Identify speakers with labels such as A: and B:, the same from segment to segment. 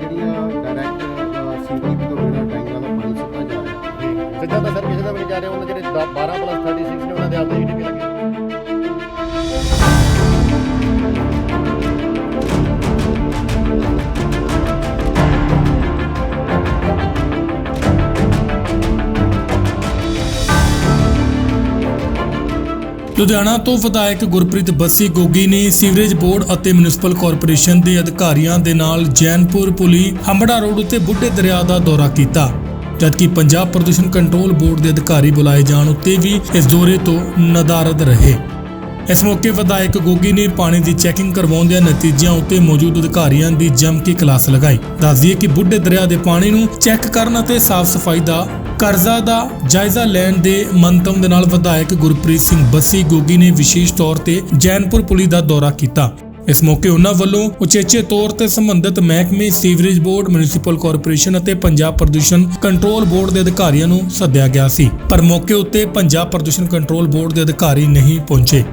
A: ਜਿਹੜੀਆਂ direct CTP ਤੋਂ ਬਿਨਾਂ ਟੈਂਕਾਂ ਦਾ ਪਾਣੀ ਸਿੱਧਾ ਜਾ ਰਿਹਾ।
B: ਸਿੱਧਾ ਤਾਂ ਸਰ ਕਿਸੇ ਦਾ ਵੀ ਨਹੀਂ ਜਾ ਰਿਹਾ, ਉਹਨਾਂ ਜਿਹੜੇ 12 ਪਲੱਸ
C: ਲੁਧਿਆਣਾ ਤੋਂ ਵਿਧਾਇਕ ਗੁਰਪ੍ਰੀਤ ਬੱਸੀ ਗੋਗੀ ਨੇ ਸੀਵਰੇਜ ਬੋਰਡ ਅਤੇ ਮਿਊਨਿਸਪਲ ਕਾਰਪੋਰੇਸ਼ਨ ਦੇ ਅਧਿਕਾਰੀਆਂ ਦੇ ਨਾਲ ਜੈਨਪੁਰ ਪੁਲੀ ਹੰਬੜਾ ਰੋਡ ਉੱਤੇ ਬੁੱਢੇ ਦਰਿਆ ਦਾ ਦੌਰਾ ਕੀਤਾ। ਜਦਕਿ ਪੰਜਾਬ ਪ੍ਰਦੂਸ਼ਣ ਕੰਟਰੋਲ ਬੋਰਡ ਦੇ ਅਧਿਕਾਰੀ ਬੁਲਾਏ ਜਾਣ ਉੱਤੇ ਵੀ ਇਸ ਦੌਰੇ ਤੋਂ ਨਦਾਰਦ ਰਹੇ। ਇਸ ਮੌਕੇ ਵਿਧਾਇਕ ਗੋਗੀ ਨੇ ਪਾਣੀ ਦੀ ਚੈਕਿੰਗ ਕਰਵਾਉਣ ਕਰਵਾਉਂਦਿਆਂ ਨਤੀਜਿਆਂ ਉੱਤੇ ਮੌਜੂਦ ਅਧਿਕਾਰੀਆਂ ਦੀ ਜੰਮ ਕੇ ਕਲਾਸ ਲਗਾਈ। ਦੱਸ ਕਿ ਬੁੱਢੇ ਦਰਿਆ ਦੇ ਪਾਣੀ ਨੂੰ ਚੈੱਕ ਕਰਨ ਅਤੇ ਸਾਫ਼ ਸਫ਼ਾਈ ਦਾ ਕਰਜ਼ਾ ਦਾ ਜਾਇਜ਼ਾ ਲੈਣ ਦੇ ਮੰਤਵ ਦੇ ਨਾਲ ਵਿਧਾਇਕ ਗੁਰਪ੍ਰੀਤ ਸਿੰਘ ਬੱਸੀ ਗੋਗੀ ਨੇ ਵਿਸ਼ੇਸ਼ ਤੌਰ ਤੇ ਜੈਨਪੁਰ ਪੁਲੀ ਦਾ ਦੌਰਾ ਕੀਤਾ। ਇਸ ਮੌਕੇ ਉਹਨਾਂ ਵੱਲੋਂ ਉਚੇਚੇ ਤੌਰ ਤੇ ਸੰਬੰਧਿਤ ਮਹਿਕਮੇ, ਸੀਵਰੇਜ ਬੋਰਡ, ਮਿਊਨਿਸਪਲ ਕਾਰਪੋਰੇਸ਼ਨ ਅਤੇ ਪੰਜਾਬ ਪ੍ਰਦੂਸ਼ਣ ਕੰਟਰੋਲ ਬੋਰਡ ਦੇ ਅਧਿਕਾਰੀਆਂ ਨੂੰ ਸੱਦਿਆ ਗਿਆ ਸੀ। ਪਰ ਮੌਕੇ ਉੱਤੇ ਪੰਜਾਬ ਪ੍ਰਦੂਸ਼ਣ ਕੰਟਰੋਲ ਬੋਰਡ ਦੇ ਅਧਿਕਾਰੀ ਨਹੀਂ ਪਹੁੰਚੇ।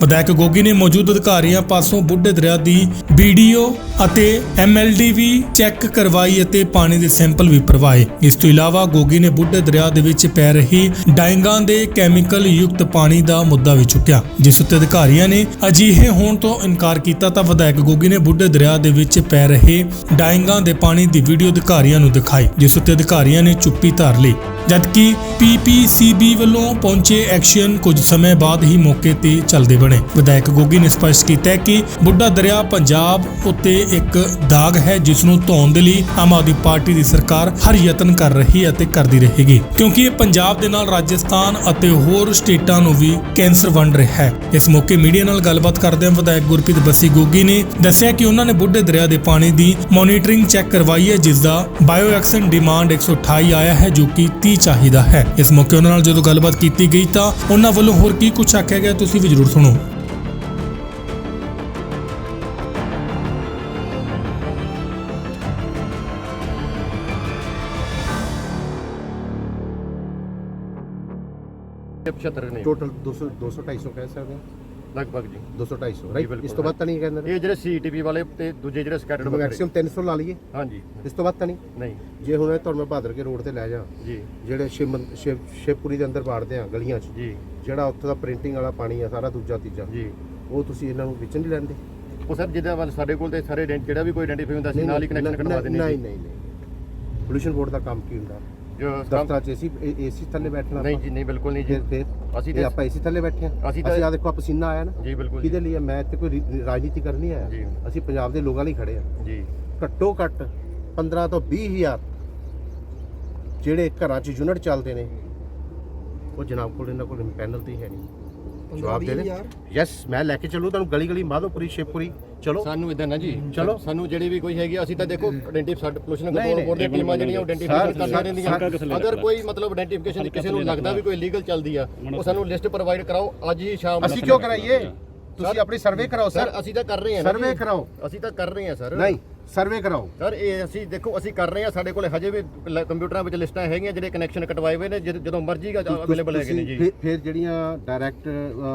C: ਵਿਧਾਇਕ ਗੋਗੀ ਨੇ ਮੌਜੂਦ ਅਧਿਕਾਰੀਆਂ ਪਾਸੋਂ ਬੁੱਢੇ ਦਰਿਆ ਦੀ ਵੀਡੀਓ ਅਤੇ ਐਮਐਲਡੀ ਵੀ ਚੈੱਕ ਕਰਵਾਈ ਅਤੇ ਪਾਣੀ ਦੇ ਸੈਂਪਲ ਵੀ ਭਰਵਾਏ। ਇਸ ਤੋਂ ਇਲਾਵਾ ਗੋਗੀ ਨੇ ਬੁੱਢੇ ਦਰਿਆ ਦੇ ਵਿੱਚ ਪੈ ਰਹੀ ਡਾਇੰਗਾਂ ਦੇ ਕੈਮੀਕਲ ਯੁਕਤ ਪਾਣੀ ਦਾ ਮੁੱਦਾ ਵੀ ਚੁੱਕਿਆ, ਜਿਸ ਉੱਤੇ ਅਧਿਕਾਰੀਆਂ ਨੇ ਅਜਿਹੇ ਹੋਣ ਤੋਂ ਇਨਕਾਰ ਕੀਤਾ ਤਾਂ ਵਿਧਾਇਕ ਗੋਗੀ ਨੇ ਬੁੱਢੇ ਦਰਿਆ ਦੇ ਵਿੱਚ ਪੈ ਰਹੇ ਡਾਇੰਗਾਂ ਦੇ ਪਾਣੀ ਦੀ ਵੀਡੀਓ ਅਧਿਕਾਰੀਆਂ ਨੂੰ ਦਿਖਾਈ, ਜਿਸ ਉੱਤੇ ਅਧਿਕਾਰੀਆਂ ਨੇ ਚੁੱਪੀ ਧਾਰ ਲਈ। ਜਦਕਿ ਪੀਪੀਸੀਬੀ ਵੱਲੋਂ ਪਹੁੰਚੇ ਐਕਸ਼ਨ ਕੁਝ ਸਮੇਂ ਬਾਅਦ ਹੀ ਮੌਕੇ ਤੇ ਚਲਦੇ ਬਣੇ। ਵਿਧਾਇਕ ਗੋਗੀ ਨੇ ਸਪਸ਼ਟ ਕੀਤਾ ਕਿ ਬੁੱਢਾ ਦਰਿਆ ਪੰਜਾਬ ਉੱਤੇ ਇੱਕ ਦਾਗ ਹੈ ਜਿਸ ਨੂੰ ਧੋਣ ਦੇ ਲਈ ਆਮ ਆਦਮੀ ਪਾਰਟੀ ਦੀ ਸਰਕਾਰ ਹਰ ਯਤਨ ਕਰ ਰਹੀ ਹੈ ਅਤੇ ਕਰਦੀ ਰਹੇਗੀ। ਕਿਉਂਕਿ ਇਹ ਪੰਜਾਬ ਦੇ ਨਾਲ ਰਾਜਸਥਾਨ ਅਤੇ ਹੋਰ ਸਟੇਟਾਂ ਨੂੰ ਵੀ ਕੈਂਸਰ ਵੰਡ ਰਿਹਾ ਹੈ। ਇਸ ਮੌਕੇ ਮੀਡੀਆ ਨਾਲ ਗੱਲਬਾਤ ਕਰਦਿਆਂ ਵਿਧਾਇਕ ਗੁਰਪ੍ਰੀਤ ਬੱਸੀ ਗੋਗੀ ਨੇ ਦੱਸਿਆ ਕਿ ਉਹਨਾਂ ਨੇ ਬੁੱਢੇ ਦਰਿਆ ਦੇ ਪਾਣੀ ਦੀ ਮੋਨੀਟਰਿੰਗ ਚੈੱਕ ਕਰਵਾਈ ਹੈ ਜਿਸ ਦਾ ਬਾਇਓਐਕਸ਼ਨ ਡਿਮਾਂਡ 128 ਆਇਆ ਹੈ, ਜੋ ਕਿ 30 ਚਾਹੀਦਾ ਹੈ। ਇਸ ਮੌਕੇ ਉਹਨਾਂ ਨਾਲ ਜਦੋਂ ਗੱਲਬਾਤ ਕੀਤੀ ਗਈ ਤਾਂ ਉਹਨਾਂ ਵੱਲੋਂ ਹੋਰ ਕੀ ਕੁਝ ਆਖਿਆ ਗਿਆ ਤੁਸੀਂ ਵੀ ਜ਼ਰੂਰ ਸੁਣੋ।
B: ਇਹ 75 ਨੇ।
A: ਟੋਟਲ 200 200 250 ਕਹਿ ਸਕਦੇ ਹਾਂ।
B: ਲਗਭਗ ਜੀ।
A: 200 250
B: ਜੀ,
A: ਰਾਈਟ। ਇਸ ਤੋਂ ਵੱਧ ਤਾਂ ਨਹੀਂ ਕਹਿੰਦੇ
B: ਇਹ ਜਿਹੜੇ ਸੀਟੀਪੀ ਵਾਲੇ ਤੇ ਦੂਜੇ ਜਿਹੜੇ ਸਕੈਟਰਡ ਵਗੈਰਾ
A: ਮੈਕਸਿਮਮ 300 ਲਾ ਲਈਏ?
B: ਹਾਂਜੀ।
A: ਇਸ ਤੋਂ ਵੱਧ ਤਾਂ ਨਹੀਂ?
B: ਨਹੀਂ।
A: ਜੇ ਹੁਣ ਇਹ ਤੁਹਾਨੂੰ ਮੈਂ ਬਹਾਦਰ ਕੇ ਰੋਡ ਤੇ ਲੈ ਜਾ
B: ਜੀ।
A: ਜਿਹੜੇ ਸ਼ਿਵ ਮੰ- ਸ਼ਿਵ ਸ਼ਿਵਪੁਰੀ ਦੇ ਅੰਦਰ ਬਾੜਦੇ ਆ ਗਲੀਆਂ 'ਚ
B: ਜੀ।
A: ਜਿਹੜਾ ਉੱਥੇ ਦਾ ਪ੍ਰਿੰਟਿੰਗ ਵਾਲਾ ਪਾਣੀ ਆ ਸਾਰਾ ਦੂਜਾ ਤੀਜਾ
B: ਜੀ।
A: ਉਹ ਤੁਸੀਂ ਇਹਨਾਂ ਨੂੰ ਵਿੱਚ ਨਹੀਂ ਲੈਂਦੇ?
B: ਉਹ ਸਰ ਜਿਹਦਾ ਵੱਲ ਸਾਡੇ ਕੋਲ ਤੇ ਸਾਰੇ ident- ਜਿਹੜਾ ਵੀ ਕੋਈ ਆਇਡੈਂਟੀਫਾਈ ਹੁੰਦਾ ਸੀ ਨਾਲ ਹੀ ਕਨੈਕਸ਼ਨ ਕਢਵਾ ਦਿੰਦੇ
A: ਨਹੀਂ
B: ਸੀ
A: ਨਹੀਂ ਨਹੀਂ। ਪੋਲੂਸ਼ਨ ਬੋਰਡ ਦਾ ਕੰਮ ਕੀ ਹੁੰਦਾ?
B: ਜੋ
A: ਦਫ਼ਤਰਾਂ 'ਚ ਏਸੀ ਏਸੀ ਥੱਲੇ ਬੈਠਣਾ
B: ਨਹੀਂ ਜੀ ਨਹੀਂ ਬਿਲਕੁਲ ਨਹੀਂ ਜੀ।
A: ਫਿਰ
B: ਅਸੀਂ ਤੇ
A: ਆਪਾਂ ਏਸੀ ਥੱਲੇ ਬੈਠੇ ਆ
B: ਅਸੀਂ
A: ਆ ਦੇਖੋ ਪਸੀਨਾ ਆਇਆ ਨਾ।
B: ਜੀ ਬਿਲਕੁਲ
A: ਕਿਹਦੇ ਲਈ ਆ? ਮੈਂ ਇੱਥੇ ਕੋਈ ਰਾਜਨੀਤੀ ਕਰਨੀ
B: ਜੀ।
A: ਆਇਆ। ਅਸੀਂ ਪੰਜਾਬ ਦੇ ਲੋਕਾਂ ਲਈ ਖੜੇ ਆ
B: ਜੀ।
A: ਘੱਟੋ ਘੱਟ 15 ਤੋਂ 20 ਹਜ਼ਾਰ ਜਿਹੜੇ ਘਰਾਂ 'ਚ ਯੂਨਿਟ ਚੱਲਦੇ ਨੇ ਉਹ ਜਨਾਬ ਕੋਲ ਇਹਨਾਂ ਕੋਲ ਪੈਨਲ ਤੇ ਹੀ ਹੈ ਨਹੀਂ। ਜਵਾਬ ਦੇ ਦੇ ਯੈਸ ਮੈਂ ਲੈ ਕੇ ਚੱਲੂ ਤੁਹਾਨੂੰ ਗਲੀ ਗਲੀ ਮਾਧੋਪੁਰੀ ਸ਼ਿਵਪੁਰੀ ਚਲੋ।
B: ਸਾਨੂੰ ਇਦਾਂ ਨਾ ਜੀ।
A: ਚਲੋ।
B: ਸਾਨੂੰ ਜਿਹੜੀ ਵੀ ਕੋਈ ਹੈਗੀ ਅਸੀਂ ਤਾਂ ਦੇਖੋ ਆਇਡੈਂਟੀਫਾਈ ਸਾਡੇ ਪੋਲੂਸ਼ਨ ਕੰਟਰੋਲ ਬੋਰਡ ਦੀਆਂ ਟੀਮਾਂ ਜਿਹੜੀਆਂ ਆਇਡੈਂਟੀਫਾਈ
A: ਸਰ,
B: ਕਰਦੀਆਂ
A: ਸਰ,
B: ਰਹਿੰਦੀਆਂ ਅਗਰ ਕੋਈ ਮਤਲਬ ਆਇਡੈਂਟੀਫਿਕੇਸ਼ਨ ਕਿਸੇ ਨੂੰ ਲੱਗਦਾ ਵੀ ਕੋਈ ਇਲੀਗਲ ਚੱਲਦੀ ਆ ਉਹ ਸਾਨੂੰ ਲਿਸਟ ਪ੍ਰੋਵਾਈਡ ਕਰਾਓ। ਅੱਜ ਹੀ ਸ਼ਾਮ
A: ਅਸੀਂ ਕਿਉਂ ਕਰਾਈਏ? ਤੁਸੀਂ ਆਪਣੀ ਸਰਵੇ ਕਰਾਓ
B: ਸਰ
A: ਸਰ
B: ਅਸੀਂ ਤਾਂ ਕਰ ਰਹੇ ਹਾਂ ਨਾ
A: ਸਰਵੇ
B: ਜੀ।
A: ਕਰਾਓ।
B: ਅਸੀਂ ਤਾਂ ਕਰ ਰਹੇ ਹਾਂ ਸਰ
A: ਨਹੀਂ। ਸਰਵੇ ਕਰਾਓ।
B: ਸਰ ਇਹ ਅਸੀਂ ਦੇਖੋ ਅਸੀਂ ਕਰ ਰਹੇ ਹਾਂ। ਸਾਡੇ ਕੋਲ ਹਜੇ ਵੀ ਲ- ਕੰਪਿਊਟਰਾਂ ਵਿੱਚ ਲਿਸਟਾਂ ਹੈਗੀਆਂ ਜਿਹੜੇ ਕਨੈਕਸ਼ਨ ਕਟਵਾਏ ਹੋਏ ਨੇ ਜਦ- ਜਦੋਂ ਮਰਜ਼ੀ ਅਵੇਲੇਬਲ ਹੈਗੇ ਨੇ ਜੀ।
A: ਫਿਰ- ਫਿਰ ਜਿਹੜੀਆਂ ਡਾਇਰੈਕਟ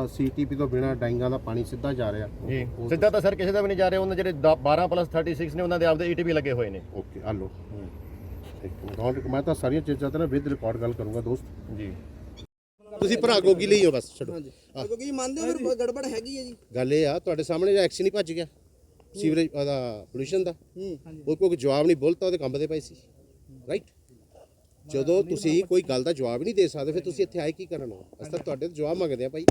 A: ਸੀਟੀਪੀ ਤੋਂ ਬਿਨਾਂ ਡਾਈਂਗਾਂ ਦਾ ਪਾਣੀ ਸਿੱਧਾ ਜਾ ਰਿਹਾ।
B: ਜੀ। ਸਿੱਧਾ ਤਾਂ ਸਰ ਕਿਸੇ ਦਾ ਵੀ ਨਹੀਂ ਜਾ ਰਿਹਾ। ਉਹਨਾਂ ਜਿਹੜੇ 12 ਪਲੱਸ 36 ਨੇ ਉਹਨਾਂ ਦੇ ਆਪਦੇ ਈਟੀਪੀ ਲੱਗੇ ਹੋਏ ਨੇ।
A: ਓਕੇ ਆ ਲਓ। ਇੱਕ ਮੈਂ ਤਾਂ ਸਾਰੀਆਂ ਚੀਜ਼ਾਂ ਤੇ ਨਾ ਵਿਦ ਰਿਕਾਰਡ ਗੱਲ ਕਰੂੰਗਾ ਦੋਸਤ।
B: ਜੀ।
A: ਤੁਸੀਂ ਭਰਾ ਗੋਗੀ ਲਈ ਹੋ ਬਸ ਛੱਡੋ।
D: ਕਿਉਂਕਿ ਮੰਨਦੇ ਹੋ ਫਿਰ ਗੜਬੜ ਹੈਗੀ ਹੈ ਜੀ।
A: ਗੱਲ ਇਹ ਆ ਤੁਹਾਡੇ ਸਾਹਮਣੇ ਐਕਸ਼ਨ ਹੀ ਭੱਜ ਗਿਆ। ਸੀਵਰੇਜ ਦਾ ਪੋਲੂਸ਼ਨ ਦਾ।
D: ਹੂੰ।
A: ਉਹ ਕੋਈ ਜਵਾਬ ਨਹੀਂ ਬੋਲਤਾ ਉਹਦੇ ਕੰਮ ਦੇ ਪਏ ਸੀ। ਰਾਈਟ ਜਦੋਂ ਤੁਸੀਂ ਕੋਈ ਗੱਲ ਦਾ ਜਵਾਬ ਨਹੀਂ ਦੇ ਸਕਦੇ ਫਿਰ ਤੁਸੀਂ ਇੱਥੇ ਆਏ ਕੀ ਕਰਨ ਹੋ ਅਸੀਂ ਤਾਂ ਤੁਹਾਡੇ ਤੋਂ ਜਵਾਬ ਮੰਗਦੇ ਆ ਭਾਈ।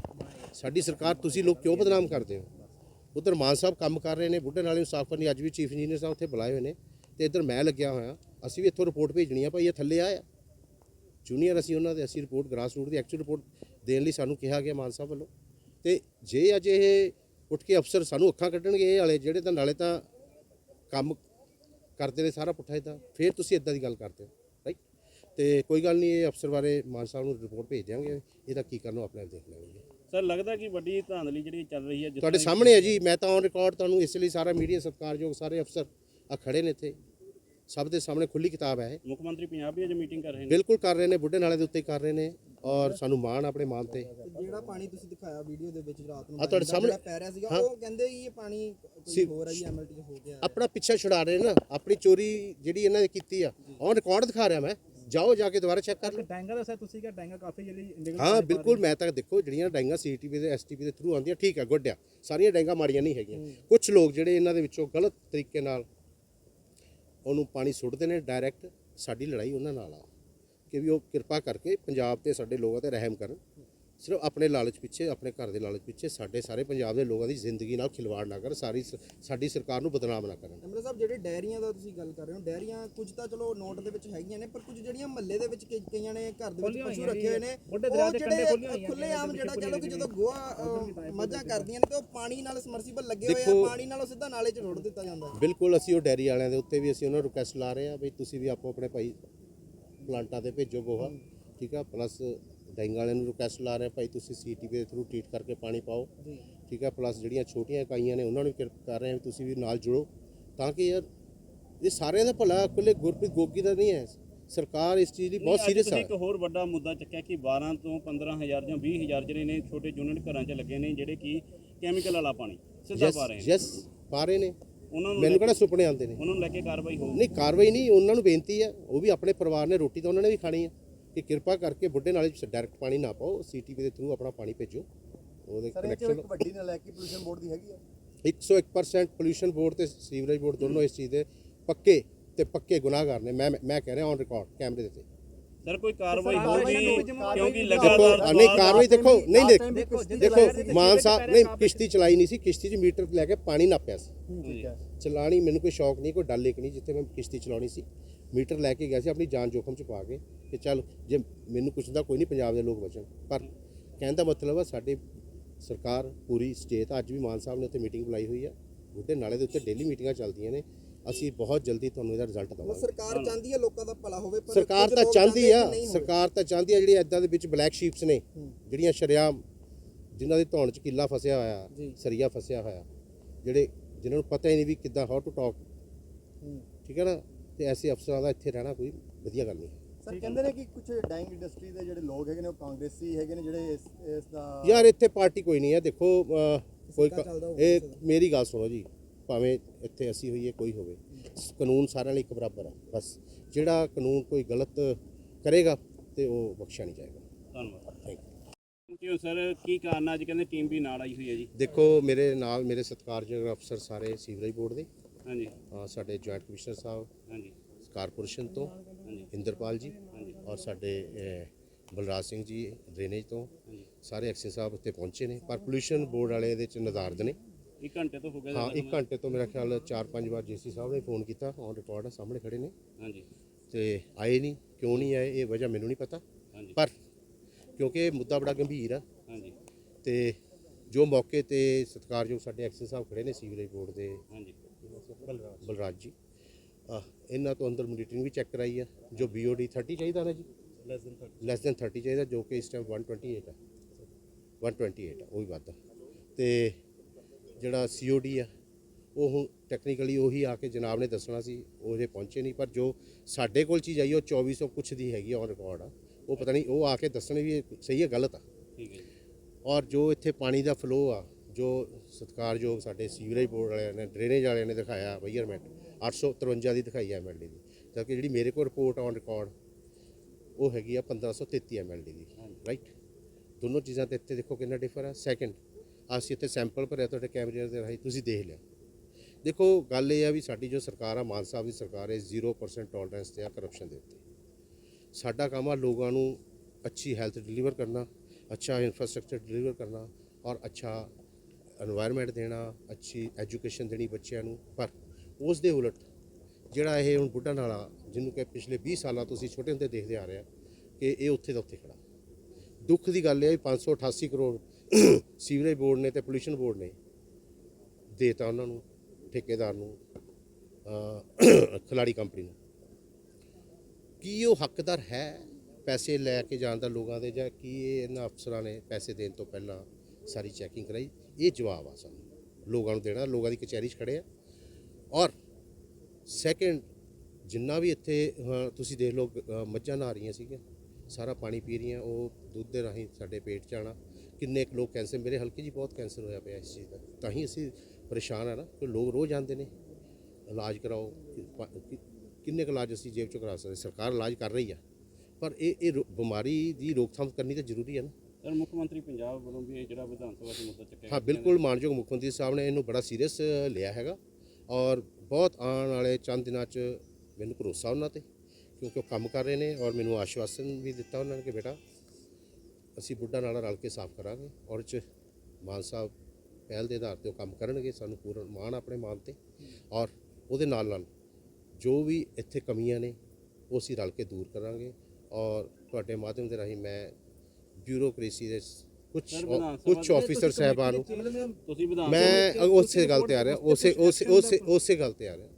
A: ਸਾਡੀ ਸਰਕਾਰ ਤੁਸੀਂ ਲੋਕ ਕਿਉਂ ਬਦਨਾਮ ਕਰਦੇ ਹੋ? ਉਧਰ ਮਾਨ ਸਾਹਿਬ ਕੰਮ ਕਰ ਰਹੇ ਨੇ ਬੁੱਢੇ ਨਾਲੇ ਨੂੰ ਸਾਫ਼ ਕਰਨੀ ਅੱਜ ਵੀ ਚੀਫ ਇੰਜੀਨੀਅਰ ਸਾਹਿਬ ਉੱਥੇ ਬੁਲਾਏ ਹੋਏ ਨੇ ਤੇ ਇੱਧਰ ਮੈਂ ਲੱਗਿਆ ਹੋਇਆ ਅਸੀਂ ਵੀ ਇੱਥੋਂ ਰਿਪੋਰਟ ਭੇਜਣੀ ਆ ਭਾਈ ਇਹ ਥੱਲੇ ਆਇਆ। ਜੂਨੀਅਰ ਅਸੀਂ ਉਹਨਾਂ ਦੇ ਅਸੀਂ ਰਿਪੋਰਟ ਗ੍ਰਾਸ ਰੂਟ ਦੀ ਐਕਚੁਅਲ ਰਿਪੋਰਟ ਦੇਣ ਲਈ ਸਾਨੂੰ ਕਿਹਾ ਗਿਆ ਮਾਨ ਸਾਹਿਬ ਵੱਲੋਂ। ਤੇ ਜੇ ਅਜੇ ਇਹ ਉੱਠ ਕੇ ਅਫਸਰ ਸਾਨੂੰ ਅੱਖਾਂ ਕੱਢਣਗੇ ਇਹ ਵਾਲੇ ਜਿਹੜੇ ਤਾਂ ਨਾਲੇ ਤਾਂ ਕੰਮ ਕਰਦੇ ਨੇ ਸਾਰਾ ਪੁੱਠਾ ਇਦਾਂ ਫਿਰ ਤੁਸੀਂ ਇਦਾਂ ਦੀ ਗੱਲ ਕਰਦੇ ਹੋ ਰਾਈਟ ਤੇ ਕੋਈ ਗੱਲ ਨਹੀਂ ਇਹ ਅਫਸਰ ਬਾਰੇ ਮਾਨ ਸਾਹਿਬ ਨੂੰ ਰਿਪੋਰਟ ਭੇਜ ਦਿਆਂਗੇ ਇਹਦਾ ਕੀ ਕਰਨਾ ਆਪਣੇ ਆਪ ਦੇਖ ਲੈਣਗੇ।
E: ਸਰ ਲੱਗਦਾ ਕਿ ਵੱਡੀ ਧਾਂਦਲੀ ਜਿਹੜੀ ਚੱਲ ਰਹੀ ਹੈ
A: ਤੁਹਾਡੇ ਸਾਹਮਣੇ ਹੈ ਜੀ ਮੈਂ ਤਾਂ ਔਨ ਰਿਕਾਰਡ ਤੁਹਾਨੂੰ ਇਸ ਲਈ ਸਾਰਾ ਮੀਡੀਆ ਸਤਿਕਾਰਯੋਗ ਸਾਰੇ ਅਫਸਰ ਆ ਖੜੇ ਨੇ ਇੱਥੇ। ਸਭ ਦੇ ਸਾਹਮਣੇ ਖੁੱਲੀ ਕਿਤਾਬ ਹੈ
E: ਮੁੱਖ ਮੰਤਰੀ ਪੰਜਾਬ ਵੀ ਅੱਜ ਮੀਟਿੰਗ ਕਰ ਰਹੇ ਨੇ।
A: ਬਿਲਕੁਲ ਕਰ ਰਹੇ ਨੇ ਬੁੱਢੇ ਨਾਲੇ ਦੇ ਉੱਤੇ ਕਰ ਰਹੇ ਨੇ। ਔਰ ਸਾਨੂੰ ਮਾਣ ਆਪਣੇ ਮਾਨ ਤੇ।
D: ਜਿਹੜਾ ਪਾਣੀ ਤੁਸੀਂ ਦਿਖਾਇਆ ਵੀਡੀਓ ਦੇ ਵਿੱਚ ਰਾਤ ਨੂੰ
A: ਆ ਤੁਹਾਡੇ ਸਾਹਮਣੇ-
D: ਪੈ ਰਿਹਾ ਸੀਗਾ। ਉਹ ਕਹਿੰਦੇ ਇਹ ਪਾਣੀ ਕੋਈ ਹੋਰ ਆਈ ਐਮਐਲਟੀ ਹੋ ਗਿਆ।
A: ਆਪਣਾ ਪਿੱਛਾ ਛੁਡਾ ਰਹੇ ਨਾ ਆਪਣੀ ਚੋਰੀ ਜਿਹੜੀ ਇਹਨਾਂ ਨੇ ਕੀਤੀ ਆ ਔਨ ਰਿਕਾਰਡ ਦਿਖਾ ਰਿਹਾ ਮੈਂ। ਜਾਓ ਜਾ ਕੇ ਦੁਬਾਰਾ ਚੈੱਕ ਕਰ ਲਓ।
E: ਡੈਂਗਾ ਦੱਸਿਆ ਤੁਸੀਂ ਕਿ ਡੈਂਗਾ ਕਾਫੀ ਜਿਹੜੀ
A: ਹਾਂ ਬਿਲਕੁਲ ਮੈਂ ਤਾਂ ਦੇਖੋ ਜਿਹੜੀਆਂ ਡੈਂਗਾ ਸੀਟੀਪੀ ਦੇ ਐਸਟੀਪੀ ਦੇ ਥਰੂ ਆਉਂਦੀਆਂ ਠੀਕ ਹੈ ਗੁੱਡ ਆ। ਸਾਰੀਆਂ ਡੈਂਗਾ ਮਾੜੀਆਂ ਨਹੀਂ ਹੈਗੀਆਂ। ਕੁਝ ਲੋਕ ਜਿਹੜੇ ਇਹਨਾਂ ਦੇ ਵਿੱਚੋਂ ਗਲਤ ਤਰੀਕੇ ਨਾਲ ਉਹਨੂੰ ਪਾਣੀ ਸੁੱਟਦੇ ਨੇ ਡਾਇਰੈਕਟ ਸਾਡੀ ਲੜਾਈ ਉਹਨਾਂ ਨਾਲ ਆ। ਕਿ ਵੀ ਉਹ ਕਿਰਪਾ ਕਰਕੇ ਪੰਜਾਬ ਤੇ ਸਾਡੇ ਲੋਕਾਂ ਤੇ ਰਹਿਮ ਕਰਨ। ਸਿਰਫ ਆਪਣੇ ਲਾਲਚ ਪਿੱਛੇ ਆਪਣੇ ਘਰ ਦੇ ਲਾਲਚ ਪਿੱਛੇ ਸਾਡੇ ਸਾਰੇ ਪੰਜਾਬ ਦੇ ਲੋਕਾਂ ਦੀ ਜ਼ਿੰਦਗੀ ਨਾਲ ਖਿਲਵਾੜ ਨਾ ਕਰਨ ਸਾਰੀ ਸ- ਸਾਡੀ ਸਰਕਾਰ ਨੂੰ ਬਦਨਾਮ ਨਾ ਕਰਨ।
D: ਐਮਐਲਏ ਸਾਹਿਬ ਜਿਹੜੇ ਡੈਰੀਆਂ ਦਾ ਤੁਸੀਂ ਗੱਲ ਕਰ ਰਹੇ ਹੋ ਡੈਰੀਆਂ ਕੁਝ ਤਾਂ ਚਲੋ ਨੋਟ ਦੇ ਵਿੱਚ ਹੈਗੀਆਂ ਨੇ ਪਰ ਕੁਝ ਜਿਹੜੀਆਂ ਮਹੱਲੇ ਦੇ ਵਿੱਚ ਕਈ- ਕਈਆਂ ਨੇ ਘਰ ਦੇ ਵਿੱਚ ਪਸ਼ੂ ਰੱਖੇ ਹੋਏ ਨੇ
E: ਦਰਿਆ
D: ਉਹ
E: ਦੇ ਕੰਢੇ ਖੁੱਲੀਆਂ
D: ਜਿਹੜੇ
E: ਹੋਈਆਂ
D: ਖੁੱਲੇ ਆਮ ਜਿਹੜਾ ਕਹ ਲਓ ਕਿ ਜਦੋਂ ਗੋਆ ਅ, ਮੱਝਾਂ ਕਰਦੀਆਂ ਨੇ ਤੇ ਉਹ ਪਾਣੀ ਨਾਲ ਸਮਰਸੀਬਲ ਲੱਗੇ ਹੋਏ ਆ
A: ਦੇਖੋ-
D: ਪਾਣੀ ਨਾਲ ਉਹ ਸਿੱਧਾ ਨਾਲੇ 'ਚ ਰੋੜ ਦਿੱਤਾ ਜਾਂਦਾ। ਹੈ
A: ਬਿਲਕੁਲ ਅਸੀਂ ਉਹ ਡੈਰੀ ਵਾਲਿਆਂ ਦੇ ਉੱਤੇ ਵੀ ਅਸੀਂ ਉਹਨਾਂ ਨੂੰ ਰਿਕੁਐਸਟ ਲਾ ਰਹੇ ਆ ਵੀ ਤੁਸੀਂ ਵੀ ਆਪੋ ਆਪਣੇ ਭਾਈ ਪਲਾਂਟਾਂ ਤੇ ਭੇਜੋ ਗੋਹਾ ਠੀਕ ਆ ਪਲੱਸ ਡੈਂਗ ਵਾਲਿਆਂ ਨੂੰ ਰਿਕੁਐਸਟ ਲਾ ਰਹੇ ਭਾਈ ਤੁਸੀਂ ਸੀਟੀਪੀ ਦੇ ਥਰੂ ਟ੍ਰੀਟ ਕਰਕੇ ਪਾਣੀ ਪਾਓ ਠੀਕ ਆ ਪਲੱਸ ਜਿਹੜੀਆਂ ਛੋਟੀਆਂ ਇਕਾਈਆਂ ਨੇ ਉਹਨਾਂ ਨੂੰ ਕਰ ਰਹੇ ਆ ਵੀ ਤੁਸੀਂ ਵੀ ਨਾਲ ਜੁੜੋ ਤਾਂ ਕਿ ਯਾਰ ਇਹ ਸਾਰਿਆਂ ਦਾ ਭਲਾ ਇਕੱਲੇ ਗੁਰਪ੍ਰੀਤ ਗੋਗੀ ਦਾ ਨਹੀਂ ਹੈ ਸਰਕਾਰ ਇਸ ਚੀਜ਼ ਲਈ ਬਹੁਤ ਸੀਰੀਅਸ ਹੈ
E: ਇੱਕ ਹੋਰ ਵੱਡਾ ਮੁੱਦਾ ਚੱਕਿਆ ਕਿ 12 ਤੋਂ 15000 ਜਾਂ 20000 ਜਿਹੜੇ ਨੇ ਛੋਟੇ ਯੂਨਿਟ ਘਰਾਂ 'ਚ ਲੱਗੇ ਨੇ ਜਿਹੜੇ ਕਿ ਕੈਮੀਕਲ ਵਾਲਾ ਪਾਣੀ ਸਿੱਧਾ ਪਾ ਰਹੇ ਨੇ।
A: ਯੈਸ ਪਾ ਰਹੇ ਨੇ।
E: ਉਹਨਾਂ ਨੂੰ
A: ਮੈਨੂੰ
E: ਲੈ-
A: ਕਿਹੜਾ ਸੁਪਨੇ ਆਉਂਦੇ ਨੇ?
E: ਉਹਨਾਂ ਨੂੰ ਲੈ ਕੇ ਕਾਰਵਾਈ ਹੋਊ।
A: ਨਹੀਂ ਕਾਰਵਾਈ ਨਹੀਂ ਉਹਨਾਂ ਨੂੰ ਬੇਨਤੀ ਹੈ ਉਹ ਵੀ ਆਪਣੇ ਪਰਿਵਾਰ ਨੇ ਰੋਟੀ ਤਾਂ ਉਹਨਾਂ ਨੇ ਵੀ ਖਾਣੀ ਹੈ। ਕਿ ਕਿਰਪਾ ਕਰਕੇ ਬੁੱਢੇ ਨਾਲੇ ਚ ਡਾਇਰੈਕਟ ਪਾਣੀ ਨਾ ਪਾਓ ਸੀਟੀਪੀ ਦੇ ਥਰੂ ਆਪਣਾ ਪਾਣੀ ਭੇਜੋ ਉਹਦੇ ਕਨੈਕਸ਼ਨ
B: ਵੱਡੀ ਨਲਾਇਕੀ ਪੋਲੂਸ਼ਨ ਬੋਰਡ ਦੀ ਹੈਗੀ ਆ।
A: 101% ਪੋਲੂਸ਼ਨ ਬੋਰਡ ਤੇ ਸੀਵਰੇਜ ਬੋਰਡ ਦੋਨੋਂ ਇਸ ਚੀਜ਼ ਦੇ ਪੱਕੇ ਤੇ ਪੱਕੇ ਗੁਨਾਹਗਾਰ ਨੇ। ਮੈਂ ਮੈਂ ਕਹਿ ਰਿਹਾ ਔਨ ਰਿਕਾਰਡ ਕੈਮਰੇ ਦੇ ਤੇ
E: ਸਰ ਕੋਈ ਕਾਰਵਾਈ ਹੋਊਗੀ ਕਿਉਂਕਿ ਲਗਾਤਾਰ
A: ਨਹੀਂ ਕਾਰਵਾਈ ਦੇਖੋ ਨਹੀਂ ਦੇਖ ਦੇਖੋ ਮਾਨ ਸਾਹਿਬ ਨੇ ਕਿਸ਼ਤੀ ਚਲਾਈ ਨਹੀਂ ਸੀ ਕਿਸ਼ਤੀ 'ਚ ਮੀਟਰ ਲੈ ਕੇ ਪਾਣੀ ਨਾਪਿਆ ਸੀ।
B: ਠੀਕ ਹੈ।
A: ਚਲਾਣੀ ਮੈਨੂੰ ਕੋਈ ਸ਼ੌਕ ਨਹੀਂ ਕੋਈ ਡਲ ਲੇਕ ਨਹੀਂ ਜਿੱਥੇ ਮੈਂ ਕਿਸ਼ਤੀ ਚਲਾਉਣੀ ਸੀ। ਮੀਟਰ ਲੈ ਕੇ ਗਿਆ ਸੀ ਆਪਣੀ ਜਾਨ ਜੋਖਮ ਚ ਪਾ ਕੇ ਕਿ ਚੱਲ ਜੇ ਮੈਨੂੰ ਕੁਛ ਦਾ ਕੋਈ ਨਹੀਂ ਪੰਜਾਬ ਦੇ ਲੋਕ ਬਚਣ। ਪਰ ਕਹਿਣ ਦਾ ਮਤਲਬ ਆ ਸਾਡੀ ਸਰਕਾਰ ਪੂਰੀ ਸਟੇਟ ਅੱਜ ਵੀ ਮਾਨ ਸਾਹਿਬ ਨੇ ਉੱਥੇ ਮੀਟਿੰਗ ਬੁਲਾਈ ਹੋਈ ਆ। ਬੁੱਢੇ ਨਾਲੇ ਦੇ ਉੱਤੇ ਡੇਲੀ ਮੀਟਿੰਗਾਂ ਚੱਲਦੀਆਂ ਨੇ। ਅਸੀਂ ਬਹੁਤ ਜਲਦੀ ਤੁਹਾਨੂੰ ਇਹਦਾ ਰਿਜ਼ਲਟ ਦਵਾਂਗੇ।
D: ਸਰਕਾਰ ਚਾਹੁੰਦੀ ਹੈ ਲੋਕਾਂ ਦਾ ਭਲਾ ਹੋਵੇ ਪਰ
A: ਸਰਕਾਰ ਤਾਂ ਚਾਹੁੰਦੀ ਆ। ਸਰਕਾਰ ਤਾਂ ਚਾਹੁੰਦੀ ਆ ਜਿਹੜੀ ਐਦਾਂ ਦੇ ਵਿੱਚ ਬਲੈਕ ਸ਼ੀਪਸ ਨੇ ਜਿਹੜੀਆਂ ਸ਼ਰਿਆਮ ਜਿਨ੍ਹਾਂ ਦੀ ਧੌਣ ਚ ਕਿੱਲਾ ਫਸਿਆ ਹੋਇਆ। ਸਰੀਆ ਫਸਿਆ ਹੋਇਆ ਜਿਹੜੇ ਜਿਨ੍ਹਾਂ ਨੂੰ ਪਤਾ ਹੀ ਨਹੀਂ ਵੀ ਕਿੱਦਾਂ ਹਾਊ ਟੂ ਟਾਕ ਠੀਕ ਹੈ ਨਾ? ਤੇ ਐਸੇ ਅਫਸਰਾਂ ਦਾ ਇੱਥੇ ਰਹਿਣਾ ਕੋਈ ਵਧੀਆ ਗੱਲ ਨਹੀਂ।
B: ਸਰ ਕਹਿੰਦੇ ਨੇ ਕਿ ਕੁਝ ਡਾਈਂਗ ਇੰਡਸਟਰੀ ਦੇ ਜਿਹੜੇ ਲੋਕ ਹੈਗੇ ਨੇ ਉਹ ਕਾਂਗਰਸੀ ਹੈਗੇ ਨੇ ਜਿਹੜੇ ਇਸ ਦਾ
A: ਯਾਰ ਇੱਥੇ ਪਾਰਟੀ ਕੋਈ ਨਹੀਂ ਹੈ। ਦੇਖੋ ਕੋਈ ਇਹ ਮੇਰੀ ਗੱਲ ਸੁਣੋ ਜੀ। ਭਾਵੇਂ ਇੱਥੇ ਅਸੀਂ ਹੋਈਏ ਕੋਈ ਹੋਵੇ। ਕਾਨੂੰਨ ਸਾਰਿਆਂ ਲਈ ਇੱਕ ਬਰਾਬਰ ਹੈ ਬਸ। ਜਿਹੜਾ ਕਾਨੂੰਨ ਕੋਈ ਗਲਤ ਕਰੇਗਾ ਤੇ ਉਹ ਬਖਸ਼ਿਆ ਨਹੀਂ ਜਾਏਗਾ।
E: ਧੰਨਵਾਦ।
A: ਥੈਂਕ ਯੂ
E: ਕਿਉਂ ਸਰ ਕੀ ਕਾਰਨ ਆ? ਅੱਜ ਕਹਿੰਦੇ ਟੀਮ ਵੀ ਨਾਲ ਆਈ ਹੋਈ ਹੈ ਜੀ।
A: ਦੇਖੋ ਮੇਰੇ ਨਾਲ ਮੇਰੇ ਸਤਿਕਾਰਯੋਗ ਅਫਸਰ ਸਾਰੇ ਸੀਵਰੇਜ ਬੋਰਡ ਦੇ।
E: ਹਾਂਜੀ।
A: ਸਾਡੇ ਜੁਆਇੰਟ ਕਮਿਸ਼ਨਰ ਸਾਹਿਬ
E: ਹਾਂਜੀ।
A: ਕਾਰਪੋਰੇਸ਼ਨ ਤੋਂ
E: ਹਾਂਜੀ।
A: ਇੰਦਰਪਾਲ ਜੀ
E: ਹਾਂਜੀ।
A: ਔਰ ਸਾਡੇ ਬਲਰਾਜ ਸਿੰਘ ਜੀ ਡਰੇਨੇਜ ਤੋਂ। ਸਾਰੇ ਐਕਸ਼ਨ ਸਾਹਿਬ ਉੱਤੇ ਪਹੁੰਚੇ ਨੇ। ਪਰ ਪੋਲੂਸ਼ਨ ਬੋਰਡ ਵਾਲੇ ਇਹਦੇ ਚ ਨਜ਼ਾਰਦ ਨੇ।
E: ਇੱਕ ਘੰਟੇ ਤੋਂ ਹੋ ਗਿਆ
A: ਹਾਂ ਇੱਕ ਘੰਟੇ ਤੋਂ ਮੇਰਾ ਖਿਆਲ 4-5 ਵਾਰ ਜੀਸੀ ਸਾਹਿਬ ਨੇ ਫੋਨ ਕੀਤਾ ਔਨ ਰਿਕਾਰਡ ਸਾਹਮਣੇ ਖੜੇ ਨੇ।
E: ਹਾਂਜੀ।
A: ਤੇ ਆਏ ਨਹੀਂ ਕਿਉਂ ਨਹੀਂ ਆਏ ਇਹ ਵਜ੍ਹਾ ਮੈਨੂੰ ਨਹੀਂ ਪਤਾ।
E: ਹਾਂਜੀ।
A: ਪਰ ਕਿਉਂਕਿ ਇਹ ਮੁੱਦਾ ਬੜਾ ਗੰਭੀਰ ਆ।
E: ਹਾਂਜੀ।
A: ਤੇ ਜੋ ਮੌਕੇ ਤੇ ਸਤਿਕਾਰਯੋਗ ਸਾਡੇ ਐਕਸ਼ਨ ਸਾਹਿਬ ਖੜੇ ਨੇ ਸੀਵਰੇਜ ਬੋਰਡ ਦੇ
E: ਹਾਂਜੀ।
A: ਬਲਰਾਜ ਜੀ ਇਹਨਾਂ ਤੋਂ ਅੰਦਰ ਮੋਨੀਟਰਿੰਗ ਵੀ ਚੈੱਕ ਕਰਾਈ ਆ ਜੋ BOD 30 ਚਾਹੀਦਾ ਨਾ ਜੀ? ਲੈਸ ਦੈਨ 30 ਚਾਹੀਦਾ ਜੋ ਕਿ ਇਸ ਟਾਈਮ 128 ਆ। 128 ਆ ਉਹ ਵੀ ਵੱਧ ਆ। ਤੇ ਜਿਹੜਾ COD ਆ ਉਹ ਟੈਕਨੀਕਲੀ ਉਹੀ ਆ ਕੇ ਜਨਾਬ ਨੇ ਦੱਸਣਾ ਸੀ ਉਹ ਜੇ ਪਹੁੰਚੇ ਨਹੀਂ ਪਰ ਜੋ ਸਾਡੇ ਕੋਲ ਚੀਜ਼ ਆਈ ਉਹ 2400 ਕੁਛ ਦੀ ਹੈਗੀ ਔਨ ਰਿਕਾਰਡ ਆ। ਉਹ ਪਤਾ ਨਹੀਂ ਉਹ ਆ ਕੇ ਦੱਸਣ ਵੀ ਇਹ ਸਹੀ ਹੈ ਗਲਤ ਆ।
E: ਠੀਕ ਹੈ
A: ਔਰ ਜੋ ਇੱਥੇ ਪਾਣੀ ਦਾ ਫਲੋ ਆ ਜੋ ਸਤਿਕਾਰਯੋਗ ਸਾਡੇ ਸੀਵਰੇਜ ਬੋਰਡ ਵਾਲਿਆਂ ਨੇ ਡਰੇਨੇਜ ਵਾਲਿਆਂ ਨੇ ਦਿਖਾਇਆ ਮੈਜ਼ਰਮੈਂਟ 853 ਦੀ ਦਿਖਾਈ ਹੈ ਐਮਐਲਡੀ ਦੀ। ਜਦਕਿ ਜਿਹੜੀ ਮੇਰੇ ਕੋਲ ਰਿਪੋਰਟ ਔਨ ਰਿਕਾਰਡ ਉਹ ਹੈਗੀ ਆ 1533 ਐਮਐਲਡੀ ਦੀ ਰਾਈਟ ਦੋਨੋਂ ਚੀਜ਼ਾਂ ਤੇ ਇੱਥੇ ਦੇਖੋ ਕਿੰਨਾ ਡਿਫਰ ਆ। ਸੈਕੰਡ ਅਸੀਂ ਇੱਥੇ ਸੈਂਪਲ ਭਰਿਆ ਤੁਹਾਡੇ ਕੈਮਰੇ ਦੇ ਰਾਹੀਂ, ਤੁਸੀਂ ਦੇਖ ਲਿਆ। ਦੇਖੋ, ਗੱਲ ਇਹ ਆ ਵੀ ਸਾਡੀ ਜੋ ਸਰਕਾਰ ਆ, ਮਾਨ ਸਾਹਿਬ ਦੀ ਸਰਕਾਰ ਹੈ 0% ਟੋਲਰੈਂਸ ਤੇ ਆ ਕਰਪਸ਼ਨ ਦੇ ਉੱਤੇ। ਸਾਡਾ ਕੰਮ ਆ ਲੋਕਾਂ ਨੂੰ ਅੱਛੀ ਹੈਲਥ ਡਿਲੀਵਰ ਕਰਨਾ, ਅੱਛਾ ਇਨਫਰਾਸਟ੍ਰਕਚਰ ਡਿਲੀਵਰ ਕਰਨਾ ਔਰ ਅੱਛਾ এনवायरमेंट ਦੇਣਾ, ਅੱਛੀ ਐਜੂਕੇਸ਼ਨ ਦੇਣੀ ਬੱਚਿਆਂ ਨੂੰ। ਪਰ ਉਸ ਦੇ ਉਲਟ ਜਿਹੜਾ ਇਹ ਹੁਣ ਬੁੱਢਾ ਨਾਲਾ, ਜਿਹਨੂੰ ਕਿ ਪਿਛਲੇ 20 ਸਾਲਾਂ ਤੋਂ ਅਸੀਂ ਛੋਟੇ ਹੁੰਦੇ ਦੇਖਦੇ ਆ ਰਹੇ ਆ, ਕਿ ਇਹ ਉੱਥੇ ਦਾ ਉੱਥੇ ਖੜਾ। ਦੁੱਖ ਦੀ ਗੱਲ ਹੈ 588 ਕਰੋੜ ਸੀਵਰੇਜ ਬੋਰਡ ਨੇ ਤੇ ਪੋਲੂਸ਼ਨ ਬੋਰਡ ਨੇ ਦੇਤਾ ਉਹਨਾਂ ਨੂੰ, ਠੇਕੇਦਾਰ ਨੂੰ ਖਿਲਾੜੀ ਕੰਪਨੀ ਨੂੰ। ਕੀ ਉਹ ਹੱਕਦਾਰ ਹੈ ਪੈਸੇ ਲੈ ਕੇ ਜਾਣ ਦਾ ਲੋਕਾਂ ਦੇ ਜਾਂ ਕੀ ਇਹ ਇਹਨਾਂ ਅਫਸਰਾਂ ਨੇ ਪੈਸੇ ਦੇਣ ਤੋਂ ਪਹਿਲਾਂ ਸਾਰੀ ਚੈਕਿੰਗ ਕਰਾਈ? ਇਹ ਜਵਾਬ ਆ ਸਾਨੂੰ। ਲੋਕਾਂ ਨੂੰ ਦੇਣਾ, ਲੋਕਾਂ ਦੀ ਕਚਹਿਰੀ 'ਚ ਖੜੇ ਆ। ਔਰ ਸੈਕੰਡ ਜਿੰਨਾ ਵੀ ਇੱਥੇ ਤੁਸੀਂ ਦੇਖ ਲਓ ਮੱਝਾਂ ਨਹਾ ਰਹੀਆਂ ਸੀਗੀਆਂ, ਸਾਰਾ ਪਾਣੀ ਪੀ ਰਹੀਆਂ, ਉਹ ਦੁੱਧ ਦੇ ਰਾਹੀਂ ਸਾਡੇ ਪੇਟ 'ਚ ਆਉਣਾ। ਕਿੰਨੇ ਕੁ ਲੋਕ ਕੈਂਸਰ ਮੇਰੇ ਹਲਕੇ 'ਚ ਹੀ ਬਹੁਤ ਕੈਂਸਰ ਹੋਇਆ ਪਿਆ ਇਸ ਚੀਜ਼ ਦਾ। ਤਾਂ ਹੀ ਅਸੀਂ ਪਰੇਸ਼ਾਨ ਆ ਨਾ ਕਿ ਲੋਕ ਰੋਜ਼ ਆਉਂਦੇ ਨੇ। ਇਲਾਜ ਕਰਾਓ ਕਿੰਨੇ ਕੁ ਇਲਾਜ ਅਸੀਂ ਜੇਬ 'ਚੋਂ ਕਰਾ ਸਕਦੇ ਸਰਕਾਰ ਇਲਾਜ ਕਰ ਰਹੀ ਆ। ਪਰ ਇਹ ਇਹ ਬਿਮਾਰੀ ਦੀ ਰੋਕਥਾਮ ਕਰਨੀ ਤਾਂ ਜ਼ਰੂਰੀ ਹੈ ਨਾ।
E: ਸਰ ਮੁੱਖ ਮੰਤਰੀ ਪੰਜਾਬ ਵੱਲੋਂ ਵੀ ਇਹ ਜਿਹੜਾ ਵਿਧਾਨ ਸਭਾ 'ਚ ਮੁੱਦਾ ਚੱਕਿਆ
A: ਹਾਂ ਬਿਲਕੁਲ ਮਾਨਯੋਗ ਮੁੱਖ ਮੰਤਰੀ ਸਾਹਿਬ ਨੇ ਇਹਨੂੰ ਬੜਾ ਸੀਰੀਅਸ ਲਿਆ ਹੈਗਾ। ਔਰ ਬਹੁਤ ਆਉਣ ਵਾਲੇ ਚੰਦ ਦਿਨਾਂ 'ਚ ਮੈਨੂੰ ਭਰੋਸਾ ਉਹਨਾਂ ਤੇ ਕਿਉਂਕਿ ਉਹ ਕੰਮ ਕਰ ਰਹੇ ਨੇ ਔਰ ਮੈਨੂੰ ਆਸ਼ਵਾਸਨ ਵੀ ਦਿੱਤਾ ਉਹਨਾਂ ਨੇ ਕਿ ਬੇਟਾ ਅਸੀਂ ਬੁੱਢਾ ਨਾਲਾ ਰਲ ਕੇ ਸਾਫ਼ ਕਰਾਂਗੇ ਔਰ 'ਚ ਮਾਨ ਸਾਹਿਬ ਪਹਿਲ ਦੇ ਆਧਾਰ ਤੇ ਉਹ ਕੰਮ ਕਰਨਗੇ ਸਾਨੂੰ ਪੂਰਾ ਮਾਣ ਆਪਣੇ ਮਾਨ ਤੇ ਔਰ ਉਹਦੇ ਨਾਲ ਨਾਲ ਜੋ ਵੀ ਇੱਥੇ ਕਮੀਆਂ ਨੇ ਉਹ ਅਸੀਂ ਰਲ ਕੇ ਦੂਰ ਕਰਾਂਗੇ ਔਰ ਤੁਹਾਡੇ ਮਾਧਿਅਮ ਦੇ ਰਾਹੀਂ ਮੈਂ ਬਿਊਰੋਕ੍ਰੇਸੀ ਦੇ ਕੁਝ ਕੁਝ ਆਫੀਸਰ ਸਾਹਿਬਾਨ ਨੂੰ ਮੈਂ ਉਸੇ ਗੱਲ ਤੇ ਆ ਰਿਹਾ ਉਸੇ ਉਸੇ ਉਸੇ ਉਸੇ ਗੱਲ ਤੇ ਆ ਰਿਹਾ।